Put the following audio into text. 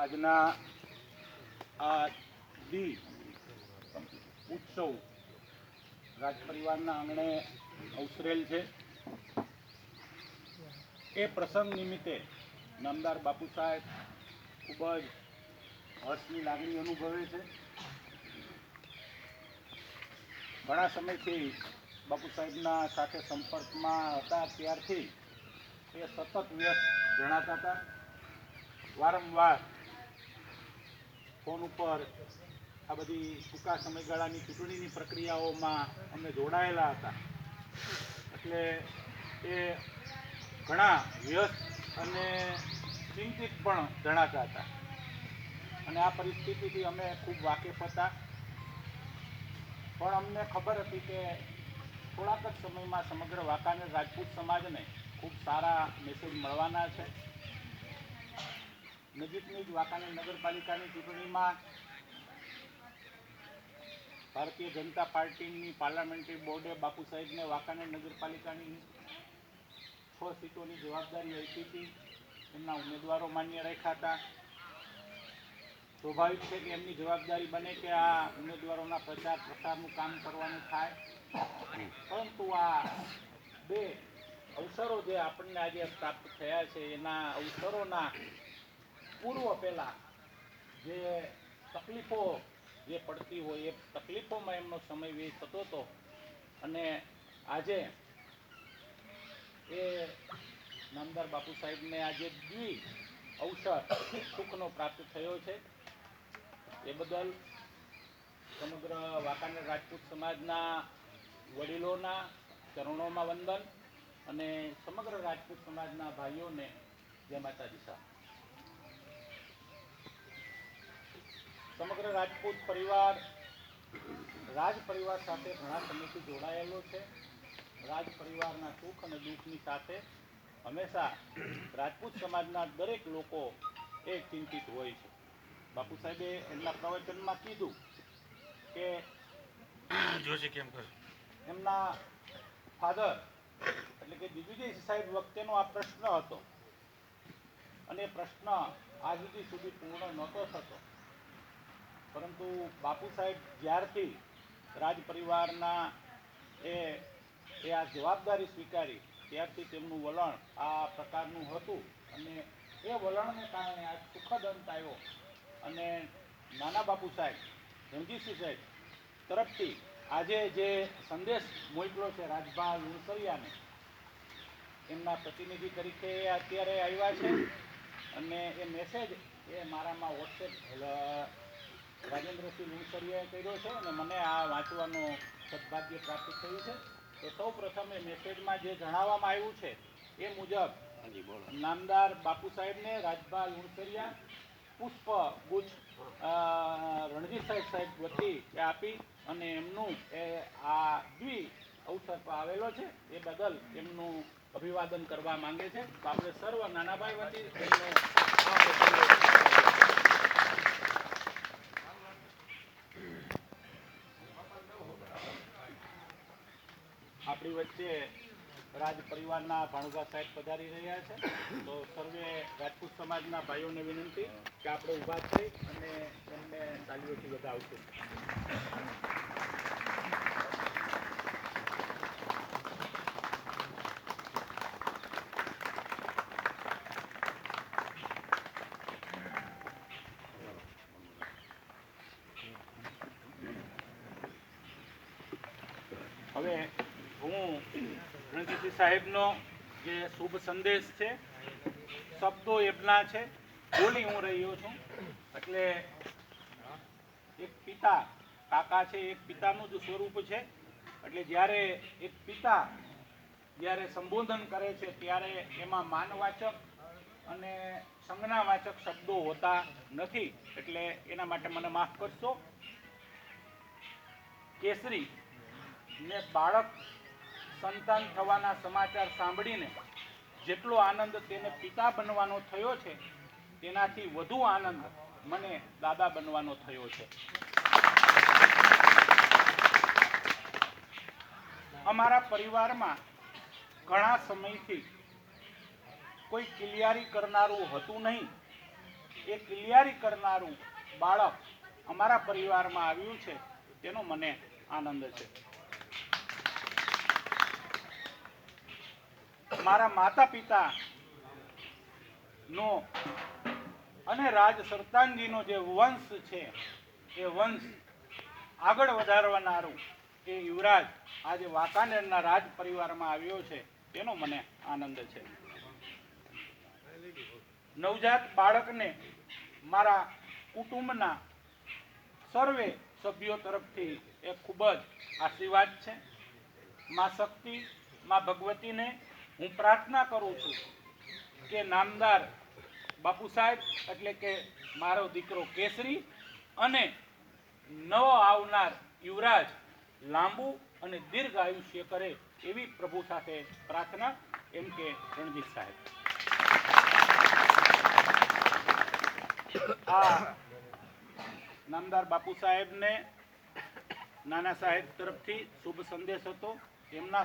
આજના આ દી ઉત્સવ રાજ પરિવારના આંગણે અવસરેલ છે. એ પ્રસંગ નિમિત્તે નામદાર બાપુ સાહેબ ખૂબ જ હર્ષની લાગણી અનુભવે છે. ઘણા સમયથી બાપુ સાહેબના સાથે સંપર્કમાં હતા, ત્યારથી એ સતત વ્યસ્ત જણાતા હતા. વારંવાર ફોન ઉપર આ બધી ટૂંકા સમયગાળાની ચૂંટણીની પ્રક્રિયાઓમાં અમે જોડાયેલા હતા. એટલે એ ઘણા વ્યસ્ત અને ચિંતિત પણ જણાતા હતા. અને આ પરિસ્થિતિથી અમે ખૂબ વાકેફ હતા. પણ અમને ખબર હતી કે થોડાક જ સમયમાં સમગ્ર વાંકાનેર રાજપૂત સમાજને ખૂબ સારા મેસેજ મળવાના છે. નજીકની જ વાંકાનેર નગરપાલિકાની ચૂંટણીમાં ભારતીય જનતા પાર્ટીની પાર્લામેન્ટરી બોર્ડે બાપુ સાહેબને વાંકાનેર નગરપાલિકાની છ સીટોની જવાબદારી આપી હતી. એમના ઉમેદવારો માન્ય રાખ્યા હતા. સ્વાભાવિક છે કે એમની જવાબદારી બને કે આ ઉમેદવારોના પ્રચાર પ્રસારનું કામ કરવાનું થાય. પરંતુ આ બે અવસરો જે આપણને આજે પ્રાપ્ત થયા છે, એના અવસરોના પૂર્વ પહેલાં જે તકલીફો જે પડતી હોય, એ તકલીફોમાં એમનો સમય વ્યય થતો હતો. અને આજે એ નામદાર બાપુ સાહેબને આજે દ્વિ અવસર સુખનો પ્રાપ્ત થયો છે. એ બદલ સમગ્ર વાંકાનેર રાજપૂત સમાજના વડીલોના ચરણોમાં વંદન અને સમગ્ર રાજપૂત સમાજના ભાઈઓને જય માતાજી સાહેબ. સમગ્ર રાજપૂત પરિવાર રાજ પરિવાર સાથે ઘણા સમયથી જોડાયેલો છે. રાજ પરિવારના સુખ અને દુઃખની સાથે હંમેશા રાજપૂત સમાજના દરેક લોકો એ ચિંતિત હોય છે. બાપુ સાહેબે એમના પ્રવચનમાં કીધું કે જોશે કેમ કર. એમના ફાધર એટલે કે દિગ્વિજય સાહેબ વખતેનો આ પ્રશ્ન હતો. અને એ પ્રશ્ન આજ સુધી સુધી પૂર્ણ નહોતો થતો. પરંતુ બાપુ સાહેબ જ્યારથી રાજ પરિવારના એ એ આ જવાબદારી સ્વીકારી, ત્યારથી તેમનું વલણ આ પ્રકારનું હતું અને એ વલણને કારણે આ સુખદ અંત આવ્યો. અને નાના બાપુ સાહેબ, રણજીતસિંહ સાહેબ તરફથી આજે જે સંદેશ મોકલ્યો છે રાજભા લુણસરિયાને એમના પ્રતિનિધિ તરીકે અત્યારે આવ્યા છે અને એ મેસેજ એ મારામાં વોટ્સએપ રાજેન્દ્રસિંહ મુસરીએ કર્યો છે અને મને આ વાંચવાનો સદભાગ્ય પ્રાપ્ત થયું છે. તો સૌ પ્રથમ એ મેસેજમાં જે જણાવવામાં આવ્યું છે એ મુજબ નામદાર બાપુ સાહેબને રાજપાલ લુણસરિયા પુષ્પ ગુચ્છ રણજીત સાહેબ સાહેબ વતી એ આપી અને એમનું એ આ દ્વિ અવસર પર આવેલો છે. એ બદલ એમનું અભિવાદન કરવા માંગે છે. તો આપણે સર્વ નાનાભાઈ વતી એમને આપણી વચ્ચે રાજ પરિવારના ભાણુભા સાહેબ પધારી રહ્યા છે. તો સર્વે રાજપૂત સમાજના ભાઈઓને વિનંતી કે આપણે ઊભા થઈ અને એમને તાલીઓથી બધા હવે હું રણજીતસિંહ સાહેબનો જે શુભ સંદેશ છે, શબ્દો એમના છે, બોલી હું રહ્યો છું. એટલે એક પિતા, કાકા છે, એક પિતાનું જ સ્વરૂપ છે. એટલે જ્યારે એક પિતા જ્યારે સંબોધન કરે છે, ત્યારે એમાં માનવાચક અને સંજ્ઞાવાચક શબ્દો હોતા નથી. એટલે એના માટે મને માફ કરશો. કેસરી ને બાળક સંતાન થવાના સમાચાર સાંભળીને જેટલો આનંદ તેને પિતા બનવાનો થયો છે, તેનાથી વધુ આનંદ મને દાદા બનવાનો થયો છે. અમારા પરિવારમાં ઘણા સમયથી કોઈ ક્લિયારી કરનારું હતું નહીં. એ કિલિયારી કરનારું બાળક અમારા પરિવારમાં આવ્યું છે, તેનો મને આનંદ છે. મારા માતા પિતા નો અને રાજ સરતાનજીનો જે વંશ છે, એ વંશ આગળ વધારવાનારું એ યુવરાજ આજે વાંકાનેરના રાજ પરિવારમાં આવ્યો છે તેનો મને આનંદ છે. નવજાત બાળકને મારા કુટુંબના સર્વે સભ્યો તરફથી એ ખૂબ જ આશીર્વાદ છે. માં શક્તિ, માં ભગવતીને હું પ્રાર્થના કરું છું કે નામદાર બાપુ સાહેબ, એટલે કે મારો દીકરો કેસરી અને નવો આવનાર યુવરાજ લાંબુ અને દીર્ઘ આયુષ્ય કરે એવી પ્રભુ સાથે પ્રાર્થના, એમ કે રણજીત સાહેબ. આ નામદાર બાપુ સાહેબને નાના સાહેબ તરફથી શુભ સંદેશ હતો. એમના